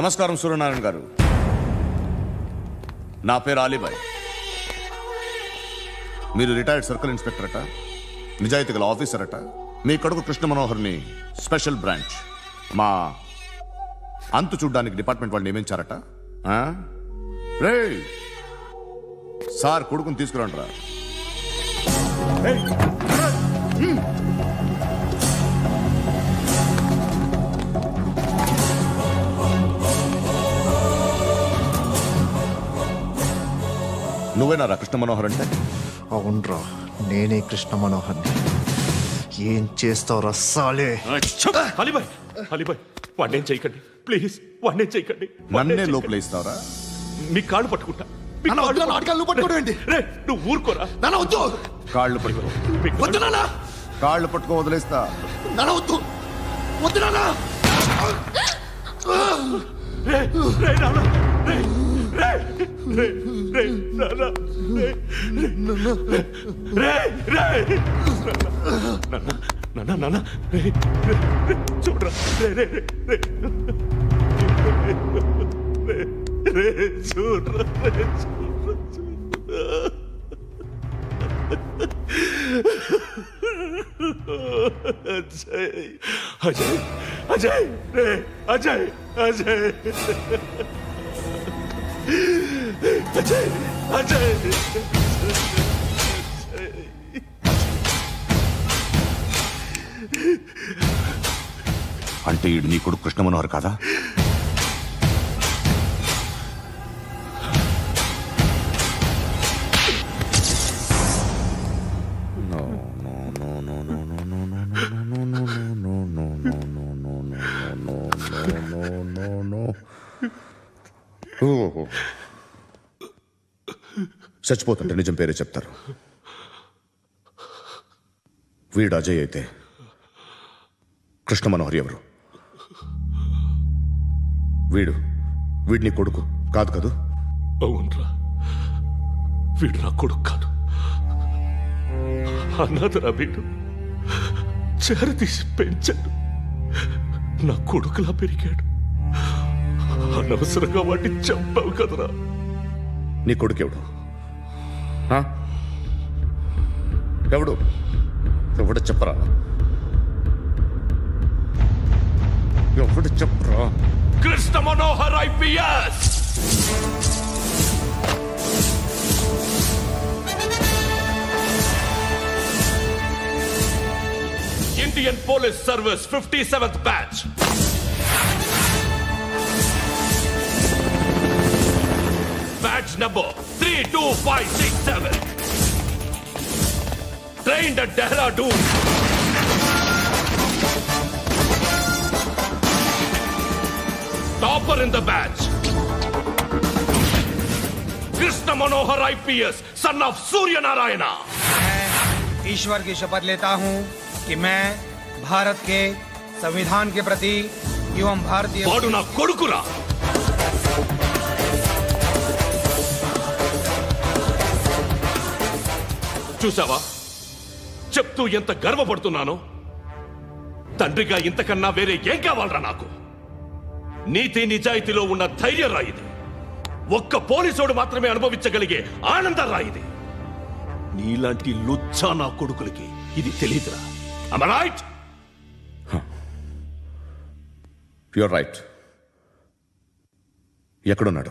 నమస్కారం సూర్యనారాయణ గారు. నా పేరు ఆలీబాయ్. మీరు రిటైర్డ్ సర్కిల్ ఇన్స్పెక్టర్ అట నిజాయితీ గల ఆఫీసర్ అట. మీ కొడుకు కృష్ణ మనోహర్ని స్పెషల్ బ్రాంచ్ మా అంతు చూడ్డానికి డిపార్ట్మెంట్ వాళ్ళు నియమించారట. రేయ్! సార్ కొడుకుని తీసుకురండి రా నువ్వేనా రా కృష్ణ మనోహర్ అంటే? అవునరా నేనే కృష్ణ మనోహర్ని. ఏం చేస్తావు రస్సాలే అలీబాయ్ అలీబాయ్ వాడినేం చేయకండి. ప్లీజ్ వాడినేం చేయకండి వాడినేం నన్నే. లోపలేస్తావరా? మీ కాళ్ళు పట్టుకుంటా. మీ నాన్న, వద్దు, కాళ్ళు నాన్న, నువ్వు? రే నువ్వు ఊరుకోరా. నాన్న వద్దు. కాళ్ళు పట్టుకో. మీ వద్దు నాన్న. కాళ్ళు పట్టుకో వదిలేస్తా. నాన్న వద్దు. వద్దు నాన్న. రే రే నాన్న. రే రే రే రే నాన్న రే రే నాన్న చూడరా. రే రే రే రే. చూడరా రే చూడరా అజయ్ అజయ్. అజయ్ అజయ్ అంటే ఈడు నీ కొడుకు కృష్ణమనోహర్ కాదా? కాదా చచ్చిపోతుంటే నిజం పేరే చెప్తారు. వీడు అజయ్ అయితే కృష్ణ మనోహర్ ఎవరు? వీడు వీడిని కొడుకు కాదు కదూ? అవునరా. వీడు నా కొడుకు కాదు. అన్నదరా వీడు. చేరతీసి పెంచాడు. నా కొడుకులా పెరిగాడు. అనవసరంగా వాటిని చంపావు కదరా. నీ కొడుకు ఎవడు? ఎవడు? ఎవడు చెప్పరా? ఎవడు చెప్పరా? Krishna Manohar IPS! Indian police service fifty seventh batch! Batch number three two five six seven train at Dehradun topper in the batch Krishna Manohar IPS son of Surya Narayana मैं ईश्वर की शपथ लेता हूँ कि मैं भारत के संविधान के प्रति एवं भारतीय చూసావా చెప్తూ ఎంత గర్వపడుతున్నానో? తండ్రిగా ఇంతకన్నా వేరే ఏం కావాలరా నాకు? నీతి నిజాయితీలో ఉన్న ధైర్యం రా ఇది. ఒక్క పోలీసోడు మాత్రమే అనుభవించగలిగే ఆనందం రా ఇది. నీలాంటి లుచ్చా నా కొడుకులకి ఇది తెలియదురా రైట్ యువర్ రైట్ ఎక్కడున్నాడు?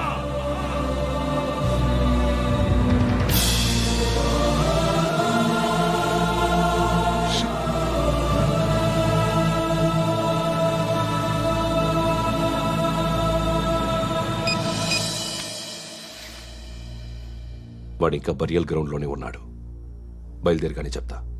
వాడు ఇంకా బరియల్ గ్రౌండ్లోనే ఉన్నాడు. బయలుదేరిగానే చెప్తా.